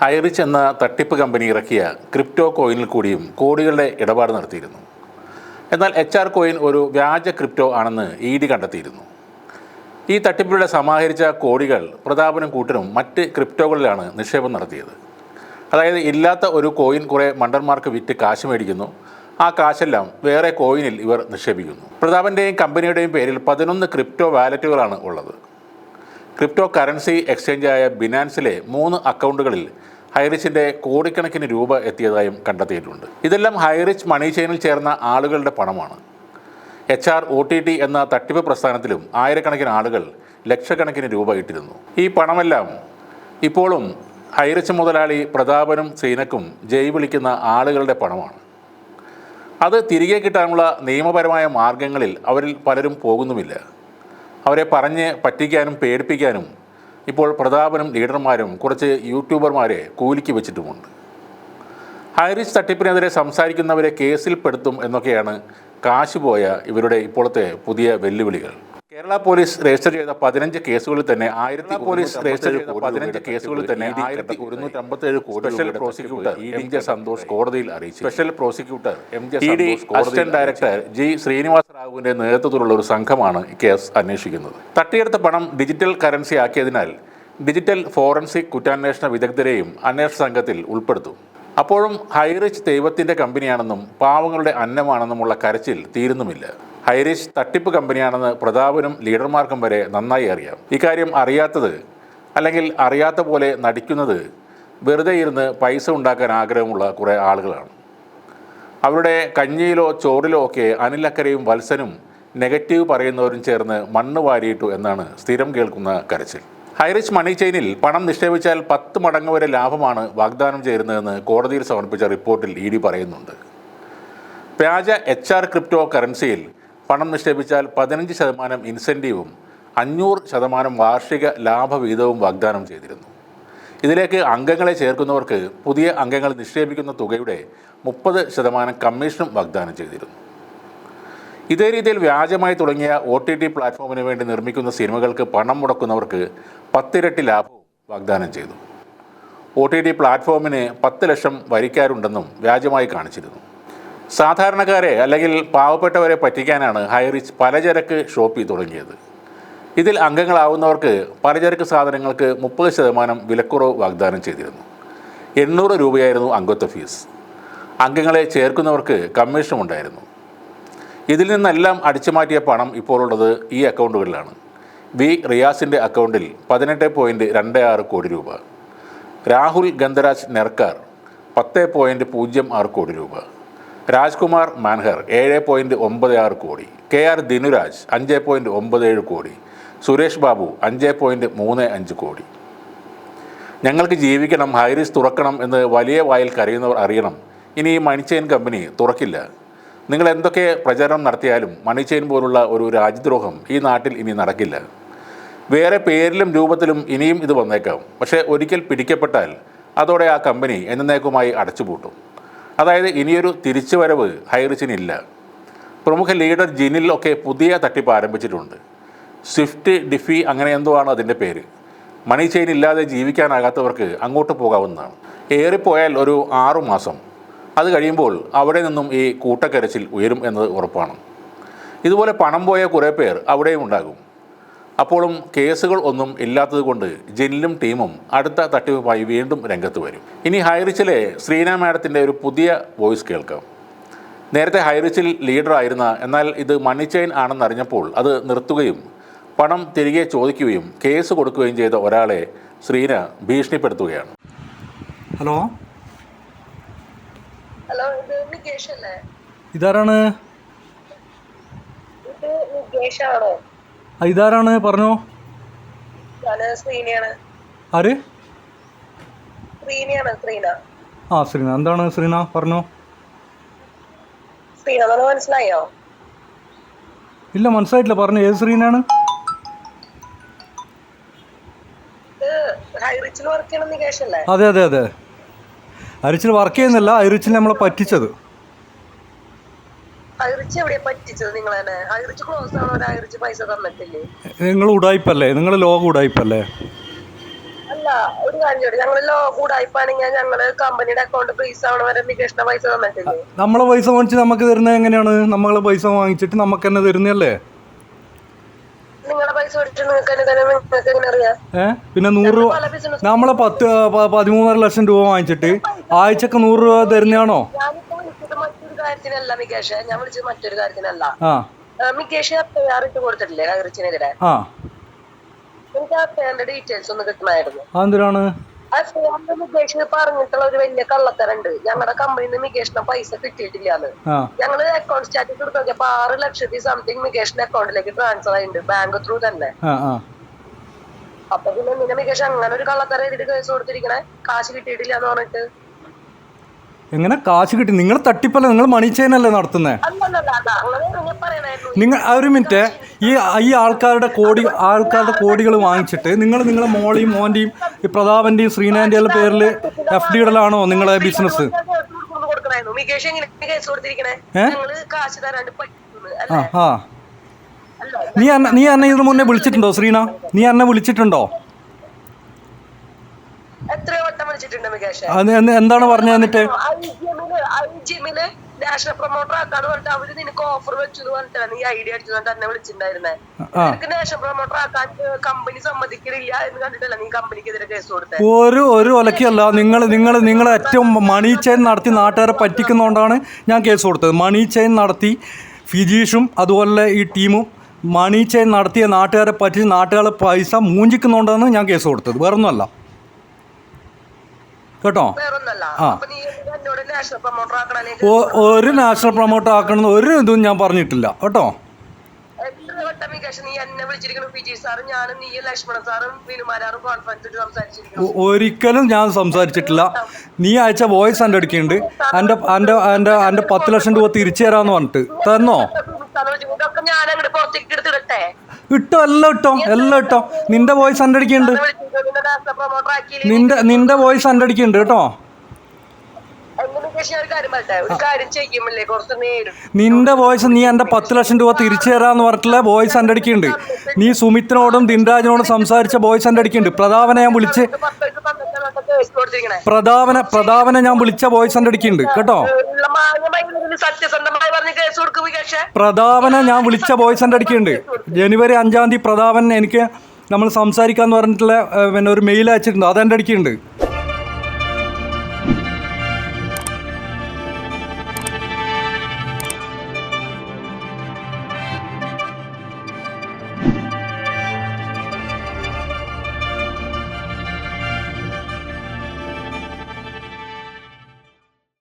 ഹൈറിച്ച് എന്ന തട്ടിപ്പ് കമ്പനി ഇറക്കിയ ക്രിപ്റ്റോ കോയിനിൽ കൂടിയും കോടികളുടെ ഇടപാട് നടത്തിയിരുന്നു. എന്നാൽ എച്ച് ആർ കോയിൻ ഒരു വ്യാജ ക്രിപ്റ്റോ ആണെന്ന് ഇ ഡി കണ്ടെത്തിയിരുന്നു. ഈ തട്ടിപ്പിലൂടെ സമാഹരിച്ച കോടികൾ പ്രതാപനും കൂട്ടരും മറ്റ് ക്രിപ്റ്റോകളിലാണ് നിക്ഷേപം നടത്തിയത്. അതായത് ഇല്ലാത്ത ഒരു കോയിൻ കുറേ മണ്ടന്മാർക്ക് വിറ്റ് കാശ് മേടിക്കുന്നു. ആ കാശെല്ലാം വേറെ കോയിനിൽ ഇവർ നിക്ഷേപിക്കുന്നു. പ്രതാപന്റെയും കമ്പനിയുടെയും പേരിൽ പതിനൊന്ന് ക്രിപ്റ്റോ വാലറ്റുകളാണ് ഉള്ളത്. ക്രിപ്റ്റോ കറൻസി എക്സ്ചേഞ്ചായ ബിനാൻസിലെ മൂന്ന് അക്കൗണ്ടുകളിൽ ഹൈറിച്ചിന്റെ കോടിക്കണക്കിന് രൂപ എത്തിയതായും കണ്ടെത്തിയിട്ടുണ്ട്. ഇതെല്ലാം ഹൈറിച്ച് മണി ചെയിനിൽ ചേർന്ന ആളുകളുടെ പണമാണ്. H R O T T എന്ന തട്ടിപ്പ് പ്രസ്ഥാനത്തിലും ആയിരക്കണക്കിന് ആളുകൾ ലക്ഷക്കണക്കിന് രൂപ ഇട്ടിരുന്നു. ഈ പണമെല്ലാം ഇപ്പോഴും ഹൈറിച്ച് മുതലാളി പ്രതാപനും സീനക്കും ജയ് വിളിക്കുന്ന ആളുകളുടെ പണമാണ്. അത് തിരികെ കിട്ടാനുള്ള നിയമപരമായ മാർഗങ്ങളിൽ അവരിൽ പലരും പോകുന്നുമില്ല. അവരെ പറഞ്ഞ് പറ്റിക്കാനും പേടിപ്പിക്കാനും ഇപ്പോൾ പ്രതാപനും ലീഡർമാരും കുറച്ച് യൂട്യൂബർമാരെ കൂലിക്ക് വെച്ചിട്ടുമുണ്ട്. ഹൈറിച്ച് തട്ടിപ്പിനെതിരെ സംസാരിക്കുന്നവരെ കേസിൽപ്പെടുത്തും എന്നൊക്കെയാണ് കാശ് പോയ ഇവരുടെ ഇപ്പോഴത്തെ പുതിയ വെല്ലുവിളികൾ. കേരള പോലീസ് രജിസ്റ്റർ ചെയ്ത പതിനഞ്ച് കേസുകളിൽ തന്നെ ആയിരത്തി പോലീസ് രജിസ്റ്റർ ചെയ്ത പതിനഞ്ച് കേസുകളിൽ തന്നെ ആയിരത്തി ഒരുന്നൂറ്റി അമ്പത്തേഴ് special prosecutor M J Santhosh കോടതിയിൽ അറിയിച്ചു special prosecutor M J assistant director G Srinivasa റാവുവിന്റെ നേതൃത്വത്തിലുള്ള ഒരു സംഘമാണ് കേസ് അന്വേഷിക്കുന്നത്. തട്ടിയെടുത്ത പണം ഡിജിറ്റൽ കറൻസി ആക്കിയതിനാൽ ഡിജിറ്റൽ ഫോറൻസിക് കുറ്റാന്വേഷണ വിദഗ്ധരെയും അന്വേഷണ സംഘത്തിൽ ഉൾപ്പെടുത്തും. അപ്പോഴും ഹൈറിച്ച് ദൈവത്തിന്റെ കമ്പനിയാണെന്നും പാവങ്ങളുടെ അന്നമാണെന്നുമുള്ള കരച്ചിൽ തീരുന്നുമില്ല. ഹൈറിച്ച് തട്ടിപ്പ് കമ്പനിയാണെന്ന് പ്രതാപനും ലീഡർമാർക്കും വരെ നന്നായി അറിയാം. ഇക്കാര്യം അറിയാത്തത് അല്ലെങ്കിൽ അറിയാത്ത പോലെ നടിക്കുന്നത് വെറുതെ ഇരുന്ന് പൈസ ഉണ്ടാക്കാൻ ആഗ്രഹമുള്ള കുറേ ആളുകളാണ്. അവരുടെ കഞ്ഞിയിലോ ചോറിലോ ഒക്കെ അനിലക്കരയും വത്സനും നെഗറ്റീവ് പറയുന്നവരും ചേർന്ന് മണ്ണ് വാരിയിട്ടു എന്നാണ് സ്ഥിരം കേൾക്കുന്ന കരച്ചിൽ. ഹൈറിച്ച് മണി ചെയിനിൽ പണം നിക്ഷേപിച്ചാൽ പത്ത് മടങ്ങ് വരെ ലാഭമാണ് വാഗ്ദാനം ചെയ്യുന്നതെന്ന് കോടതിയിൽ സമർപ്പിച്ച റിപ്പോർട്ടിൽ ഇ ഡി പറയുന്നുണ്ട്. വ്യാജ എച്ച് ആർ ക്രിപ്റ്റോ കറൻസിയിൽ പണം നിക്ഷേപിച്ചാൽ പതിനഞ്ച് ശതമാനം ഇൻസെന്റീവും അഞ്ഞൂറ് ശതമാനം വാർഷിക ലാഭവിഹിതവും വാഗ്ദാനം ചെയ്തിരുന്നു. ഇതിലേക്ക് അംഗങ്ങളെ ചേർക്കുന്നവർക്ക് പുതിയ അംഗങ്ങൾ നിക്ഷേപിക്കുന്ന തുകയുടെ മുപ്പത് ശതമാനം കമ്മീഷനും വാഗ്ദാനം ചെയ്തിരുന്നു. ഇതേ രീതിയിൽ വ്യാജമായി തുടങ്ങിയ ഒ ടി ടി പ്ലാറ്റ്ഫോമിന് വേണ്ടി നിർമ്മിക്കുന്ന സിനിമകൾക്ക് പണം മുടക്കുന്നവർക്ക് പത്തിരട്ടി ലാഭവും വാഗ്ദാനം ചെയ്തു. ഒ ടി ടി പ്ലാറ്റ്ഫോമിന് പത്ത് ലക്ഷം വരിക്കാരുണ്ടെന്നും വ്യാജമായി കാണിച്ചിരുന്നു. സാധാരണക്കാരെ അല്ലെങ്കിൽ പാവപ്പെട്ടവരെ പറ്റിക്കാനാണ് ഹൈറിച്ച് പലചരക്ക് ഷോപ്പി തുടങ്ങിയത്. ഇതിൽ അംഗങ്ങളാവുന്നവർക്ക് പലചരക്ക് സാധനങ്ങൾക്ക് മുപ്പത് ശതമാനം വിലക്കുറവ് വാഗ്ദാനം ചെയ്തിരുന്നു. എണ്ണൂറ് രൂപയായിരുന്നു അംഗത്വ ഫീസ്. അംഗങ്ങളെ ചേർക്കുന്നവർക്ക് കമ്മീഷൻ ഉണ്ടായിരുന്നു. ഇതിൽ നിന്നെല്ലാം അടിച്ചുമാറ്റിയ പണം ഇപ്പോൾ ഉള്ളത് ഈ അക്കൗണ്ടുകളിലാണ്. വി റിയാസിന്റെ അക്കൗണ്ടിൽ പതിനെട്ട് പോയിന്റ് രണ്ട് ആറ് കോടി രൂപ. രാഹുൽ ഗന്ധരാജ് നെർക്കാർ പത്ത് പോയിന്റ് പൂജ്യം ആറ് കോടി രൂപ. രാജ്കുമാർ മാൻഹർ ഏഴ് പോയിന്റ് ഒമ്പത് ആറ് കോടി. കെ ആർ ദിനുരാജ് അഞ്ച് പോയിന്റ് ഒമ്പത് ഏഴ് കോടി. സുരേഷ് ബാബു അഞ്ച് പോയിന്റ് മൂന്ന് അഞ്ച് കോടി. ഞങ്ങൾക്ക് ജീവിക്കണം ഹൈറിസ് തുറക്കണം എന്ന് വലിയ വായിൽ കരയുന്നവർ അറിയണം. ഇനി ഈ മണിച്ചെയിൻ കമ്പനി തുറക്കില്ല. നിങ്ങൾ എന്തൊക്കെ പ്രചാരണം നടത്തിയാലും മണിച്ചെയിൻ പോലുള്ള ഒരു രാജ്യദ്രോഹം ഈ നാട്ടിൽ ഇനി നടക്കില്ല. വേറെ പേരിലും രൂപത്തിലും ഇനിയും ഇത് വന്നേക്കാം. പക്ഷേ ഒരിക്കൽ പിടിക്കപ്പെട്ടാൽ അതോടെ ആ കമ്പനി എന്നേക്കുമായി അടച്ചുപൂട്ടും. അതായത് ഇനിയൊരു തിരിച്ചുവരവ് ഹൈറിച്ചിനില്ല പ്രമുഖ ലീഡർ ജിനിൽ ഒക്കെ പുതിയ തട്ടിപ്പ് ആരംഭിച്ചിട്ടുണ്ട്. സ്വിഫ്റ്റ് ഡിഫി അങ്ങനെ എന്തോ ആണ് അതിന്റെ പേര്. മണി ചെയിൻ ഇല്ലാതെ ജീവിക്കാനാകാത്തവർക്ക് അങ്ങോട്ട് പോകാവുന്നതാണ്. ഏറിപ്പോയാൽ ഒരു ആറു മാസം. അത് കഴിയുമ്പോൾ അവിടെ നിന്നും ഈ കൂട്ടക്കരച്ചിൽ ഉയരും എന്നത് ഉറപ്പാണ്. ഇതുപോലെ പണം പോയ കുറേ പേർ അവിടെയും ഉണ്ടാകും. അപ്പോഴും കേസുകൾ ഒന്നും ഇല്ലാത്തത് കൊണ്ട് ജില്ലും ടീമും അടുത്ത തട്ടിപ്പുമായി വീണ്ടും രംഗത്ത് വരും. ഇനി ഹൈറിച്ചിലെ ശ്രീന മാഡത്തിന്റെ ഒരു പുതിയ വോയിസ് കേൾക്കാം. നേരത്തെ ഹൈറിച്ചിൽ ലീഡറായിരുന്ന എന്നാൽ ഇത് മണി ചെയിൻ ആണെന്നറിഞ്ഞപ്പോൾ അത് നിർത്തുകയും പണം തിരികെ ചോദിക്കുകയും കേസ് കൊടുക്കുകയും ചെയ്ത ഒരാളെ ശ്രീന ഭീഷണിപ്പെടുത്തുകയാണ്. ഹലോ? ഹലോ ഇതാരാണ്? ഇതാരാണ്? പറഞ്ഞോ. ആര്? ശ്രീനയാണ് ശ്രീന. ആ ശ്രീന. എന്താണ് ശ്രീന? പറഞ്ഞോ. മനസ്സിലായോ? ഇല്ല മനസ്സിലായിട്ടില്ല. പറഞ്ഞു. ഏത് ശ്രീനാണ് ഇത് വർക്ക് ചെയ്യണ നികേഷ് അല്ലേ അതെ അതെ അതെ. അരിച്ചിൽ വർക്ക് ചെയ്യുന്നില്ല അരിച്ചിൽ നമ്മളെ പറ്റിച്ചത്. നിങ്ങൾ ഉടായ്പല്ലേ? നിങ്ങൾ ലോക ഉടായ്പല്ലേ? അല്ല ഒരു കാര്യം ഞങ്ങൾ കമ്പനിയുടെ അക്കൗണ്ട് ഫ്രീസ് ആവണ വരെ നികേഷിന്റെ പൈസ തന്നിട്ടില്ലേ? നമ്മളെ പൈസ വാങ്ങിച്ച് നമുക്ക് തരുന്നത് എങ്ങനെയാണ്? നമ്മളെ പൈസ വാങ്ങിച്ചിട്ട് നമുക്ക് തന്നെ തരുന്നതല്ലേ നിങ്ങളുടെ പൈസ മേടിച്ചിട്ട് നിങ്ങൾക്ക് തന്നെ തന്നെ നിങ്ങൾക്ക് എങ്ങനെ അറിയാം ഏ പിന്നെ നൂറ് രൂപ നമ്മളെ പത്ത് പതിമൂന്നര ലക്ഷം രൂപ വാങ്ങിച്ചിട്ട് ആഴ്ചക്ക് നൂറ് രൂപ തരുന്നതാണോ? കാര്യത്തിനല്ല മികേഷ്. ഞാൻ വിളിച്ചത് മറ്റൊരു കാര്യത്തിനല്ല. മികേഷ് തയ്യാറിട്ട് കൊടുത്തിട്ടില്ലേ ഹൈറിച്ചിനെതിരെ ആ. എനിക്ക് ആ പേന്റെ ഡീറ്റെയിൽസ് ഒന്ന് കിട്ടണമായിരുന്നു. അതെന്തിനാണ്? ആ ഫോണിൽ മികേഷ് പറഞ്ഞിട്ടുള്ള ഒരു വലിയ കള്ളത്തരുണ്ട്. ഞങ്ങളുടെ കമ്പനിയിൽ നിന്ന് മികേഷിന് പൈസ കിട്ടിയിട്ടില്ലാന്ന്. ആ. ഞങ്ങൾ അക്കൗണ്ട് സ്റ്റാറ്റസ് എടുത്ത് നോക്കിയപ്പോ ആറ് ലക്ഷത്തി സംതിങ് മികേഷിന്റെ അക്കൗണ്ടിലേക്ക് ട്രാൻസ്ഫർ ആയിട്ടുണ്ട് ബാങ്ക് ത്രൂ തന്നെ. അപ്പൊ പിന്നെ മികേഷ് അങ്ങനെ ഒരു കള്ളത്തരം എഴുതിയിട്ട് കേസ് കൊടുത്തിരിക്കണേ? കാശ് കിട്ടിയിട്ടില്ല എന്ന് പറഞ്ഞിട്ട്. എങ്ങനെ കാശ് കിട്ടി? നിങ്ങൾ തട്ടിപ്പല്ല? നിങ്ങൾ മണി ചെയിനല്ലേ നടത്തുന്നത് നിങ്ങൾ ഒരു മിനിറ്റ്. ഈ ഈ ആൾക്കാരുടെ കോടി ആൾക്കാരുടെ കോടികൾ വാങ്ങിച്ചിട്ട് നിങ്ങൾ നിങ്ങളെ മോളെയും മോന്റെയും ഈ പ്രതാപന്റെയും ശ്രീനാന്റെയും പേരിൽ എഫ് ഡി ഇടലാണോ നിങ്ങളെ ബിസിനസ്? ഏ? ആ നീ അന്ന നീ അന്നെ ഇതിനു മുന്നേ വിളിച്ചിട്ടുണ്ടോ ശ്രീന? നീ അന്നെ വിളിച്ചിട്ടുണ്ടോ? മികേഷ്. എന്താണ് പറഞ്ഞു തന്നിട്ട് ഐജിഎമ്മിൽ നാഷണൽ പ്രൊമോട്ടർ ആക്കാന്ന് പറഞ്ഞിട്ട് അവർ നിനക്ക് ഓഫർ വെച്ചു എന്ന് പറഞ്ഞിട്ടാണ് നീ ഐഡിയ അടിച്ചു തന്നെ വിളിച്ചിട്ടുണ്ടായിരുന്നേ. നിനക്ക് നാഷണൽ പ്രൊമോട്ടർ ആക്കാൻ കമ്പനി സമ്മതിക്കണില്ല എന്ന് കണ്ടിട്ടല്ല നീ കമ്പനിക്കെതിരെ കേസ് കൊടുത്തത് ഒരു ഒരു ഒലക്കല്ല നിങ്ങൾ നിങ്ങൾ നിങ്ങൾ ഏറ്റവും മണി ചെയിൻ നടത്തി നാട്ടുകാരെ പറ്റിക്കുന്നതുകൊണ്ടാണ് ഞാൻ കേസ് കൊടുത്തത്. മണി ചെയിൻ നടത്തി ഫിജീഷും അതുപോലെ ഈ ടീമും മണി ചെയിൻ നടത്തിയ നാട്ടുകാരെ പറ്റി നാട്ടുകാരെ പൈസ മൂഞ്ചിക്കുന്നതുകൊണ്ടാണ് ഞാൻ കേസ് കൊടുത്തത്. വേറൊന്നുമല്ല. കേട്ടോ? ആ. എന്നോട് നാഷണൽ പ്രൊമോട്ടർ ആക്കണേ ഒരു ഒരു ഇതും ഞാൻ പറഞ്ഞിട്ടില്ല. കേട്ടോ? ഒരിക്കലും ഞാൻ സംസാരിച്ചിട്ടില്ല. നീ അയച്ച വോയിസ് എന്റെ അടുക്കുന്നുണ്ട് എന്റെ എന്റെ എന്റെ എന്റെ പത്ത് ലക്ഷം രൂപ തിരിച്ചു തരാമെന്ന് പറഞ്ഞിട്ട്. തന്നോ? ഇട്ടോ എല്ലാം ഇട്ടോ എല്ലാം ഇട്ടോ? നിന്റെ വോയിസ് എന്റെ നിന്റെ നിന്റെ വോയിസ് എന്റെ കേട്ടോ. നിന്റെ വോയിസ് നീ എന്റെ പത്ത് ലക്ഷം രൂപ തിരിച്ചു തരാന്ന് പറഞ്ഞിട്ടുള്ള വോയിസ് എന്റെ അടുക്കുണ്ട് നീ സുമിത്തിനോടും ദിൻരാജിനോടും സംസാരിച്ച വോയിസ് എന്റെ അടുക്കുണ്ട് പ്രതാപനെ ഞാൻ വിളിച്ച് പ്രതാപനെ പ്രതാപനെ ഞാൻ വിളിച്ച വോയിസ് എന്റെ അടുക്കുണ്ട് കേട്ടോ പ്രതാപനെ ഞാൻ വിളിച്ച വോയിസ് എന്റെ അടുക്കുണ്ട് ജനുവരി അഞ്ചാം തീയതി പ്രതാപൻ എനിക്ക് നമ്മൾ സംസാരിക്കാന്ന് പറഞ്ഞിട്ടുള്ള പിന്നെ ഒരു മെയിൽ അയച്ചിട്ടുണ്ട് അത് എന്റെ അടുക്കുണ്ട്